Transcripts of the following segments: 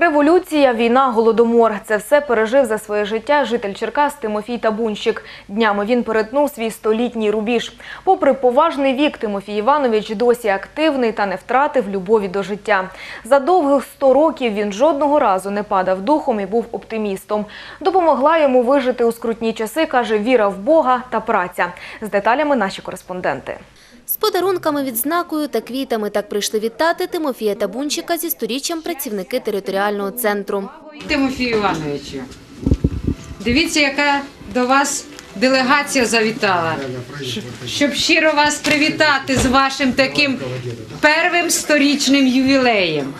Революція, війна, голодомор – це все пережив за своє життя житель Черкас Тимофій Табунщик. Днями він перетнув свій столітній рубіж. Попри поважний вік, Тимофій Іванович досі активний та не втратив любові до життя. За довгих 100 років він жодного разу не падав духом і був оптимістом. Допомогла йому вижити у скрутні часи, каже, віра в Бога та праця. З деталями наші кореспонденти. З подарунками, відзнакою та квітами так прийшли вітати Тимофія Табунчика зі сторіччям працівники територіального центру. Тимофію Івановичу, дивіться, яка до вас делегація завітала, щоб щиро вас привітати з вашим таким первим сторічним ювілеєм.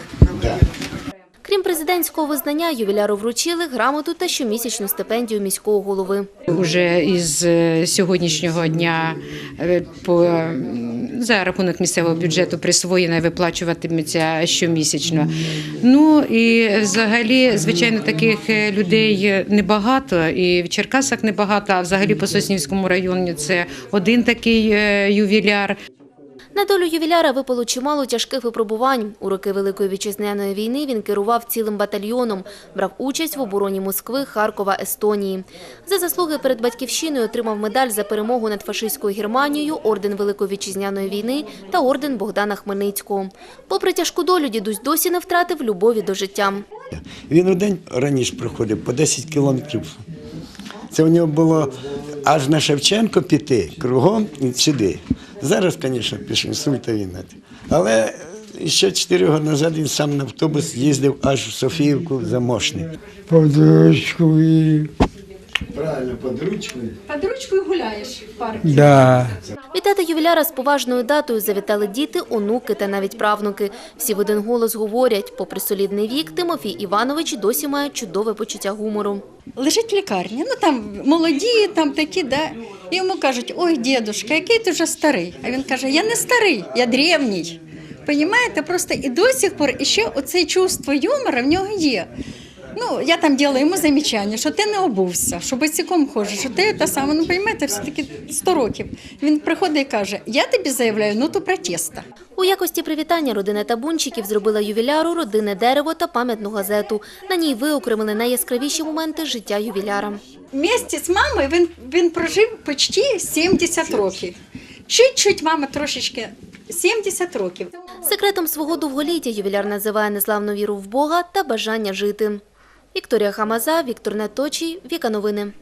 Крім президентського визнання, ювіляру вручили грамоту та щомісячну стипендію міського голови. Уже із е, сьогоднішнього дня е, по, за рахунок місцевого бюджету присвоєна і виплачуватиметься щомісячно. Ну і взагалі, звичайно, таких е, людей небагато, і в Черкасах небагато, а взагалі по Соснівському районі це один такий ювіляр. На долю ювіляра випало чимало тяжких випробувань. У роки Великої вітчизняної війни він керував цілим батальйоном, брав участь в обороні Москви, Харкова, Естонії. За заслуги перед батьківщиною отримав медаль за перемогу над фашистською Германією, орден Великої вітчизняної війни та орден Богдана Хмельницького. Попри тяжку долю, дідусь досі не втратив любові до життя. Він у день раніше проходив по 10 кілометрів. Це у нього було аж на Шевченко піти кругом і сюди. Зараз, звісно, пішли сульта війна. Але ще 4 роки назад він сам на автобус їздив аж в Софіївку за По дочку і Правильно, під ручкою. Під ручкою гуляєш в парку. да. Вітати ювіляра з поважною датою завітали діти, онуки та навіть правнуки. Всі в один голос говорять, попри солідний вік, Тимофій Іванович досі має чудове почуття гумору. Лежить в лікарні. Ну там молоді, там такі, да. І йому кажуть, ой, дідушка, який ти вже старий. А він каже, я не старий, я древній. Понімаєте, просто і до сих пор іще оце чувство юмора в нього є. Ну, я там діла йому замічання, що ти не обувся, що босиком ходиш, що ти те саме, ну, розумієте, все-таки 100 років. Він приходить і каже, я тобі заявляю ноту протеста. У якості привітання родина табунчиків зробила ювіляру родинне дерево та пам'ятну газету. На ній виокремили найяскравіші моменти життя ювіляра. Вместе з мамою він, він прожив почти 70 років. Чуть-чуть мама трошечки 70 років. Секретом свого довголіття ювіляр називає незламну віру в Бога та бажання жити. Вікторія Хамаза, Віктор Неточій, Віка Новини.